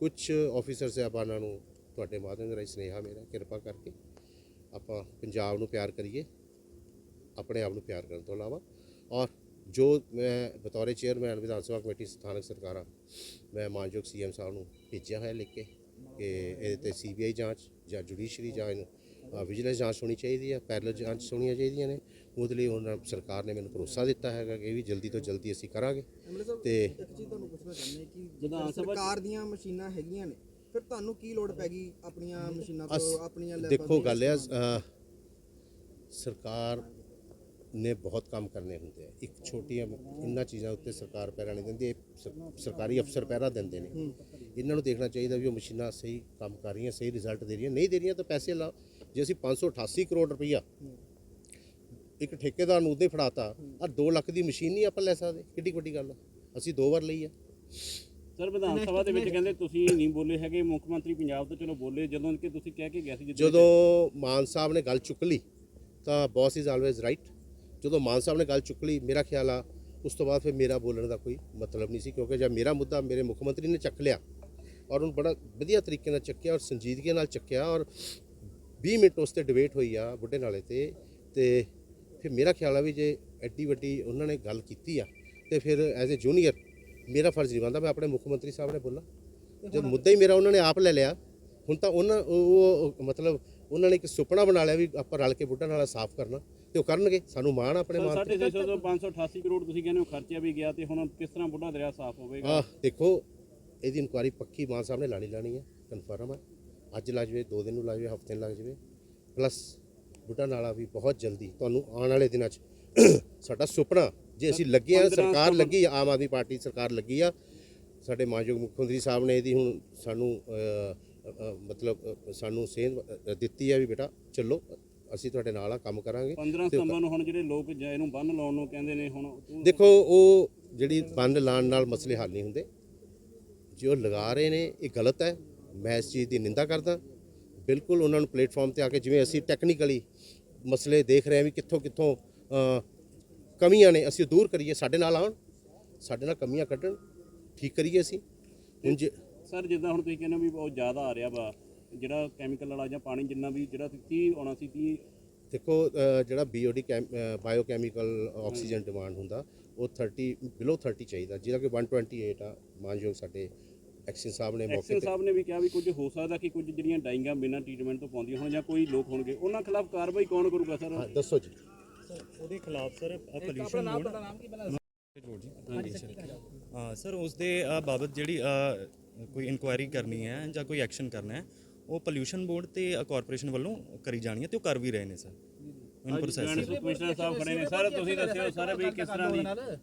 A: ਕੁਝ ਆਫੀਸਰ ਸਾਹਿਬਾਨਾਂ ਨੂੰ ਤੁਹਾਡੇ ਮਾਧਿਅਮ ਦੇ ਰਾਹੀਂ ਸੁਨੇਹਾ ਮੇਰਾ ਕਿਰਪਾ ਕਰਕੇ ਆਪਾਂ ਪੰਜਾਬ ਨੂੰ ਪਿਆਰ ਕਰੀਏ ਆਪਣੇ ਆਪ ਨੂੰ ਪਿਆਰ ਕਰਨ ਤੋਂ ਇਲਾਵਾ ਔਰ ਜੋ ਮੈਂ ਬਤੌਰੇ ਚੇਅਰਮੈਨ ਵਿਧਾਨ ਸਭਾ ਕਮੇਟੀ ਸਥਾਨਕ ਸਰਕਾਰਾਂ ਮੈਂ ਮਾਨਯੋਗ ਸੀਐਮ ਸਾਹਿਬ ਨੂੰ ਭੇਜਿਆ ਹੋਇਆ ਲਿਖ ਕੇ ਕਿ ਇਹਦੇ ਤੇ ਸੀਬੀਆਈ ਜਾਂਚ ਜਾਂ ਜੁਡੀਸ਼ਰੀ ਜਾਂ ਵਿਜੀਲੈਂਸ ਜਾਂਚ ਹੋਣੀ ਚਾਹੀਦੀ ਹੈ ਪੈਰਲਲ ਜਾਂਚ ਹੋਣੀਆਂ ਚਾਹੀਦੀਆਂ ਨੇ। ਉਹਦੇ ਲਈ ਉਹਨਾਂ ਸਰਕਾਰ ਨੇ ਮੈਨੂੰ ਭਰੋਸਾ ਦਿੱਤਾ ਹੈਗਾ ਕਿ ਇਹ ਵੀ ਜਲਦੀ ਤੋਂ ਜਲਦੀ ਅਸੀਂ ਕਰਾਂਗੇ। ਤੇ
D: ਇੱਕ ਚੀਜ਼ ਤੁਹਾਨੂੰ ਪੁੱਛਣਾ ਚਾਹੁੰਦੇ ਕਿ ਸਰਕਾਰ ਦੀਆਂ ਮਸ਼ੀਨਾਂ ਹੈਗੀਆਂ ਨੇ ਫਿਰ ਤੁਹਾਨੂੰ ਕੀ ਲੋੜ ਪੈ ਗਈ ਆਪਣੀਆਂ ਮਸ਼ੀਨਾਂ ਤੋਂ ਆਪਣੀਆਂ
A: ਦੇਖੋ ਗੱਲ ਹੈ ਸਰਕਾਰ ਨੇ ਬਹੁਤ ਕੰਮ ਕਰਨੇ ਹੁੰਦੇ ਆ। ਇੱਕ ਛੋਟੀਆਂ ਇੰਨਾ ਚੀਜ਼ਾਂ ਉੱਤੇ ਸਰਕਾਰ ਪਹਿਰਾ ਨਹੀਂ ਦਿੰਦੀ ਇਹ ਸਰ- ਸਰਕਾਰੀ ਅਫਸਰ ਪਹਿਰਾ ਦਿੰਦੇ ਨੇ। ਇਹਨਾਂ ਨੂੰ ਦੇਖਣਾ ਚਾਹੀਦਾ ਵੀ ਉਹ ਮਸ਼ੀਨਾਂ ਸਹੀ ਕੰਮ ਕਰ ਰਹੀਆਂ ਸਹੀ ਰਿਜ਼ਲਟ ਦੇ ਰਹੀਆਂ ਨਹੀਂ ਦੇ ਰਹੀਆਂ ਤਾਂ ਪੈਸੇ ਲਾਓ। ਜੇ ਅਸੀਂ 588 ਕਰੋੜ ਰੁਪਈਆ ਇੱਕ ਠੇਕੇਦਾਰ ਨੂੰ ਉਹਦੇ ਫੜਾਤਾ ਆ 2 ਲੱਖ ਦੀ ਮਸ਼ੀਨ ਨਹੀਂ ਆਪਾਂ ਲੈ ਸਕਦੇ ਕਿੱਡੀ ਵੱਡੀ ਗੱਲ ਆ। ਅਸੀਂ ਦੋ ਵਾਰ ਲਈ ਆ।
E: ਸਰ ਵਿਧਾਨ ਸਭਾ ਦੇ ਵਿੱਚ ਕਹਿੰਦੇ ਤੁਸੀਂ ਨਹੀਂ ਬੋਲੇ ਹੈਗੇ ਮੁੱਖ ਮੰਤਰੀ ਪੰਜਾਬ ਤੋਂ ਚਲੋ ਬੋਲੇ ਜਦੋਂ ਕਿ ਤੁਸੀਂ ਕਹਿ ਕੇ ਗਿਆ ਸੀ ਜਿੱਦਾਂ
A: ਜਦੋਂ ਮਾਨ ਸਾਹਿਬ ਨੇ ਗੱਲ ਚੁੱਕ ਲਈ ਤਾਂ ਬੌਸ ਇਜ਼ ਆਲਵੇਜ਼ ਰਾਈਟ ਜਦੋਂ ਮਾਨ ਸਾਹਿਬ ਨੇ ਗੱਲ ਚੁੱਕ ਲਈ ਮੇਰਾ ਖਿਆਲ ਆ ਉਸ ਤੋਂ ਬਾਅਦ ਫਿਰ ਮੇਰਾ ਬੋਲਣ ਦਾ ਕੋਈ ਮਤਲਬ ਨਹੀਂ ਸੀ ਕਿਉਂਕਿ ਜਦ ਮੇਰਾ ਮੁੱਦਾ ਮੇਰੇ ਮੁੱਖ ਮੰਤਰੀ ਨੇ ਚੱਕ ਲਿਆ ਔਰ ਉਹਨੂੰ ਬੜਾ ਵਧੀਆ ਤਰੀਕੇ ਨਾਲ ਚੱਕਿਆ ਔਰ ਸੰਜੀਦਗੀ ਨਾਲ ਚੱਕਿਆ ਔਰ 20 ਮਿੰਟ ਉਸ ਤੇ ਡਿਬੇਟ ਹੋਈ ਆ ਬੁੱਢੇ ਨਾਲੇ ਤੇ ਤੇ ਫਿਰ ਮੇਰਾ ਖਿਆਲ ਆ ਵੀ ਜੇ ਐਡੀ ਵੱਡੀ ਉਹਨਾਂ ਨੇ ਗੱਲ ਕੀਤੀ ਆ ਤੇ ਫਿਰ ਐਜ਼ ਅ ਜੂਨੀਅਰ ਮੇਰਾ ਫਰਜ਼ ਨਹੀਂ ਬਣਦਾ ਮੈਂ ਆਪਣੇ ਮੁੱਖ ਮੰਤਰੀ ਸਾਹਿਬ ਨੇ ਬੋਲਾਂ ਜਦ ਮੁੱਦਾ ਹੀ ਮੇਰਾ ਉਹਨਾਂ ਨੇ ਆਪ ਲੈ ਲਿਆ ਹੁਣ ਤਾਂ ਉਹਨਾਂ ਉਹ ਉਹ ਮਤਲਬ ਉਹਨਾਂ ਨੇ ਇੱਕ ਸੁਪਨਾ ਬਣਾ ਲਿਆ ਵੀ ਆਪਾਂ ਰਲ ਕੇ ਬੁੱਢਾ ਨਾਲਾ ਸਾਫ਼ ਕਰਨਾ। ਤੇ ਉਹ ਕਰਨਗੇ ਸਾਨੂੰ ਮਾਣ ਆ ਆਪਣੇ ਮਾਣ ਤੇ।
E: 650 ਤੋਂ 588 ਕਰੋੜ ਤੁਸੀਂ ਕਹਿੰਦੇ ਹੋ ਖਰਚਿਆ ਵੀ ਗਿਆ ਤੇ ਹੁਣ ਕਿਸ ਤਰ੍ਹਾਂ ਬੁੱਢਾ ਦਰਿਆ ਸਾਫ਼ ਹੋਵੇਗਾ?
A: ਆਹ ਦੇਖੋ ਇਹਦੀ ਇਨਕੁਆਰੀ ਪੱਕੀ ਮਾਨ ਸਾਹਿਬ ਨੇ ਲਾਣੀ ਲਾਣੀ ਹੈ ਕਨਫਰਮ ਹੈ। ਅੱਜ ਲੱਗ ਜਵੇ ਦੋ ਦਿਨ ਨੂੰ ਲੱਗ ਜਵੇ ਹਫ਼ਤੇ ਨੂੰ ਲੱਗ ਜਵੇ। ਪਲੱਸ ਬੁੱਢਾ ਨਾਲਾ ਵੀ ਬਹੁਤ ਜਲਦੀ ਤੁਹਾਨੂੰ ਆਉਣ ਵਾਲੇ ਦਿਨਾਂ 'ਚ ਸਾਡਾ ਸੁਪਨਾ ਜੇ ਅਸੀਂ ਲੱਗੇ ਆ ਸਰਕਾਰ ਲੱਗੀ ਆ, ਆਮ ਆਦਮੀ ਪਾਰਟੀ ਸਰਕਾਰ ਲੱਗੀ ਆ। ਸਾਡੇ ਮਾਨਯੋਗ ਮੁੱਖ ਮੰਤਰੀ ਸਾਹਿਬ ਨੇ ਇਹਦੀ ਹੁਣ ਸਾਨੂੰ ਅ, ਅ, ਮਤਲਬ ਅ, ਸਾਨੂੰ ਸੇਧ ਅ, ਦਿੱਤੀ ਹੈ ਵੀ ਬੇਟਾ ਚੱਲੋ ਅਸੀਂ ਤੁਹਾਡੇ ਨਾਲ ਆ ਕੰਮ ਕਰਾਂਗੇ।
E: 15 ਸਤੰਬਰ ਨੂੰ ਹੁਣ ਜਿਹੜੇ ਲੋਕ ਜ- ਇਹਨੂੰ ਬੰਨ ਲਾਉਣ ਨੂੰ ਕਹਿੰਦੇ ਨੇ ਹੁਣ ਉਹ-
A: ਦੇਖੋ ਉਹ ਜਿਹੜੀ ਬੰਦ ਲਾਣ ਨਾਲ ਮਸਲੇ ਹੱਲ ਨਹੀਂ ਹੁੰਦੇ। ਜੋ ਲਗਾ ਰਹੇ ਨੇ ਇਹ ਗਲਤ ਹੈ। ਮੈਂ ਇਸ ਚੀਜ਼ ਦੀ ਨਿੰਦਾ ਕਰਦਾ। ਬਿਲਕੁਲ ਉਹਨਾਂ ਨੂੰ ਪਲੇਟਫਾਰਮ ਤੇ ਆ ਕੇ ਜਿਵੇਂ ਅਸੀਂ ਟੈਕਨੀਕਲੀ ਮਸਲੇ ਦੇਖ ਰਹੇ ਹਾਂ ਵੀ ਕਿੱਥੋਂ ਕਿੱਥੋਂ ਅ, ਕਮੀਆਂ ਨੇ ਅਸੀਂ ਉਹ ਦੂਰ ਕਰੀਏ ਸਾਡੇ ਨਾਲ ਆਉਣ। ਸਾਡੇ ਨਾਲ ਕਮੀਆਂ ਕੱਢਣ। ਠੀਕ ਕਰੀਏ ਅਸੀਂ। ਹੁਣ ਜੇ
E: ਸਰ ਜਿੱਦਾਂ ਹੁਣ ਤੁਸੀਂ ਕਹਿੰਦੇ ਹੋ ਵੀ ਬਹੁਤ ਜ਼ਿਆਦਾ ਆ ਰਿਹਾ ਵਾ ਜਿਹੜਾ ਕੈਮੀਕਲ ਵਾਲਾ ਜਾਂ ਪਾਣੀ ਜਿੰਨਾ ਵੀ ਜਿਹੜਾ 30 ਆਉਣਾ ਸੀ 30
A: ਦੇਖੋ ਅ, ਜਿਹੜਾ ਬੀਓਡੀ ਬਾਇਓਕੈਮੀਕਲ ਆਕਸੀਜਨ ਡਿਮਾਂਡ ਹੁੰਦਾ ਉਹ 30 ਬਿਲੋ 30 ਚਾਹੀਦਾ ਜਿਹੜਾ ਕਿ 128 ਆ ਮਾਨਯੋਗ ਸਾਡੇ ਐਕਸ਼ਨ ਸਾਹਿਬ ਨੇ ਮੌਕੇ
E: ਐਕਸ਼ਨ
A: ਤੇ
E: ਸਾਹਿਬ ਨੇ ਵੀ ਕਿਹਾ ਵੀ ਕੁਝ ਹੋ ਸਕਦਾ ਕਿ ਕੁਝ ਜਿਹੜੀਆਂ ਡਾਈਂਗਾਂ ਬਿਨਾਂ ਟ੍ਰੀਟਮੈਂਟ ਤੋਂ ਪਾਉਂਦੀਆਂ ਹੋਣ ਜਾਂ ਕੋਈ ਲੋਕ ਹੋਣਗੇ ਉਹਨਾਂ ਖਿਲਾਫ ਕਾਰਵਾਈ ਕੌਣ ਕਰੂਗਾ ਸਰ?
A: ਹਾਂ ਦੱਸੋ ਜੀ।
F: ਉਹਦੇ ਖਿਲਾਫ ਸਰ ਪੋਲੂਸ਼ਨ ਬੋਰਡ ਹਾਂਜੀ ਸਰ। ਹਾਂ ਸਰ ਉਸ ਦੇ ਅ, ਬਾਬਤ ਜਿਹੜੀ ਅ, ਕੋਈ ਇਨਕੁਆਇਰੀ ਕਰਨੀ ਹੈ ਜਾਂ ਕੋਈ ਐਕਸ਼ਨ ਕਰਨਾ ਹੈ ਉਹ ਪੋਲੂਸ਼ਨ ਬੋਰਡ ਤੇ ਕਾਰਪੋਰੇਸ਼ਨ ਵੱਲੋਂ ਕਰੀ ਜਾਣੀ ਹੈ ਤੇ ਉਹ ਕਰ ਵੀ ਰਹੇ ਨੇ ਸਰ। ਇਨ ਪ੍ਰੋਸੈਸ
E: ਕਮਿਸ਼ਨਰ ਸਾਹਿਬ ਖੜੇ ਨੇ। ਸਰ ਤੁਸੀਂ ਦੱਸਿਓ ਸਰ ਵੀ ਕਿਸ ਤਰ੍ਹਾਂ ਦੀ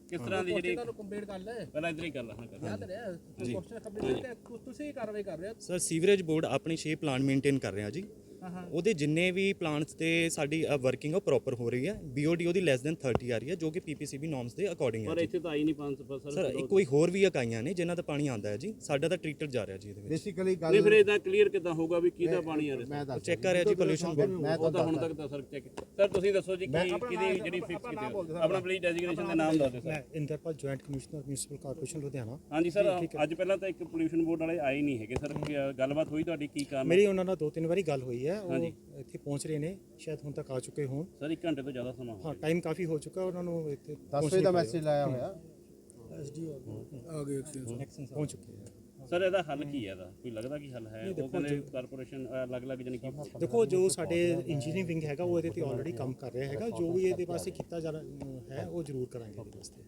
E: ਕਿਸ ਤਰ੍ਹਾਂ ਦੀ ਜਿਹੜੀ
G: ਕੰਪਲੀਟ ਕਰ ਲੈ।
E: ਪਹਿਲਾਂ ਇਧਰ ਹੀ ਕਰ ਲਾ ਹਾਂ ਕਰ ਲਾ।
G: ਯਾਦ ਰਿਹਾ? ਕੁਐਸਚਨ ਕੰਪਲੀਟ ਕਰਕੇ ਤੁਸੀਂ ਕਾਰਵਾਈ ਕਰ ਰਹੇ ਹੋ।
F: ਸਰ ਸੀਵਰੇਜ ਬੋਰਡ ਆਪਣੀ 6 ਪਲਾਂਟ ਮੇਨਟੇਨ ਕਰ ਰਿਹਾ ਜੀ। ਉਹਦੇ ਜਿੰਨੇ ਵੀ ਪਲਾਂਟਸ ਤੇ ਸਾਡੀ ਵਰਕਿੰਗ ਉਹ ਪ੍ਰੋਪਰ ਹੋ ਰਹੀ ਹੈ ਬੀਓਡੀ ਉਹਦੀ ਲੈਸ ਦੈਨ 30 ਆ ਰਹੀ ਹੈ ਜੋ ਕਿ ਪੀਪੀਸੀਬੀ ਨੋਰਮਸ ਦੇ ਅਕੋਰਡਿੰਗ ਹੈ
E: ਪਰ। ਇੱਥੇ ਤਾਂ ਆਈ ਨਹੀਂ 500 ਸਰ
F: ਸਰ ਇੱਕ ਕੋਈ ਹੋਰ ਵੀ ਇਕਾਈਆਂ ਨੇ ਜਿਨ੍ਹਾਂ ਦਾ ਪਾਣੀ ਆਉਂਦਾ ਹੈ ਜੀ ਸਾਡਾ ਤਾਂ ਟ੍ਰੀਟਡ ਜਾ ਰਿਹਾ ਜੀ ਇਹਦੇ ਵਿੱਚ।
A: ਬੇਸਿਕਲੀ
E: ਨਹੀਂ ਫਿਰ ਇਹਦਾ ਕਲੀਅਰ ਕਿਦਾਂ ਹੋਊਗਾ ਵੀ ਕਿਹਦਾ ਪਾਣੀ ਆ ਰਿਹਾ?
A: ਮੈਂ
F: ਚੈੱਕ ਕਰ ਰਿਹਾ ਜੀ ਪੋਲੂਸ਼ਨ ਬੋਰਡ
E: ਉਹ ਤਾਂ ਹੁਣ ਤੱਕ ਤਾਂ ਸਰ ਚੈੱਕ ਸਰ ਤੁਸੀਂ ਦੱਸੋ ਜੀ ਕੀ ਕਿਹਦੀ ਜਿਹੜੀ ਫਿਕਸ ਕੀਤੀ? ਆਪਣਾ ਪਲੀਜ਼ ਡੈਜ਼ਿਗਨੇਸ਼ਨ ਦਾ ਨਾਮ ਦੱਸ ਦਿਓ ਸਰ
H: ਮੈਂ Inderpal joint commissioner municipal corporation Ludhiana.
E: ਹਾਂਜੀ ਸਰ ਅੱਜ ਪਹਿਲਾਂ ਤਾਂ ਇੱਕ ਪੋਲੂਸ਼ਨ ਬੋਰਡ ਵਾਲੇ ਆਏ ਨਹੀਂ ਹੈਗੇ ਸਰ ਗੱਲਬਾਤ ਹੋਈ ਤੁਹਾਡੀ? ਕੀ ਕਾਰਨ?
H: ਮੇਰੀ ਉਹਨਾਂ ਨਾਲ ਦੋ ਤਿੰਨ ਵਾਰੀ ਗੱਲ ਹੋਈ ਹੈ ਉਹ ਇੱਥੇ ਪਹੁੰਚ ਰਹੇ ਨੇ ਸ਼ਾਇਦ ਹੁਣ ਤੱਕ ਆ ਚੁੱਕੇ ਹੋਣ।
E: ਸਰ 1 ਘੰਟੇ ਤੋਂ ਜ਼ਿਆਦਾ ਸਮਾਂ ਹੋ
H: ਹਾਂ ਟਾਈਮ ਕਾਫੀ ਹੋ ਚੁੱਕਾ ਉਹਨਾਂ ਨੂੰ ਇੱਥੇ
A: 10 ਵਜੇ ਦਾ ਮੈਸੇਜ ਲਾਇਆ ਹੋਇਆ।
H: ਪਹੁੰਚ ਚੁੱਕੇ ਹੈ
E: ਸਰ ਇਹਦਾ ਹੱਲ ਕੀ ਹੈ ਇਹਦਾ? ਕੋਈ ਲੱਗਦਾ ਕੀ ਹੱਲ ਹੈ? ਉਹ ਕਹਿੰਦੇ ਕਾਰਪੋਰੇਸ਼ਨ ਅਲੱਗ-ਅਲੱਗ ਜਾਨੀ ਕਿ
H: ਦੇਖੋ ਜੋ ਸਾਡੇ ਇੰਜੀਨੀਅਰਿੰਗ ਵਿੰਗ ਹੈਗਾ ਉਹ ਇਹਦੇ ਤੇ ਆਲਰੇਡੀ ਕੰਮ ਕਰ ਰਿਹਾ ਹੈਗਾ। ਜੋ ਵੀ ਇਹਦੇ ਵਾਸਤੇ ਕੀਤਾ ਜਾ ਹੈ ਉਹ ਜ਼ਰੂਰ ਕਰਾਂਗੇ ਇਹਦੇ ਵਾਸਤੇ।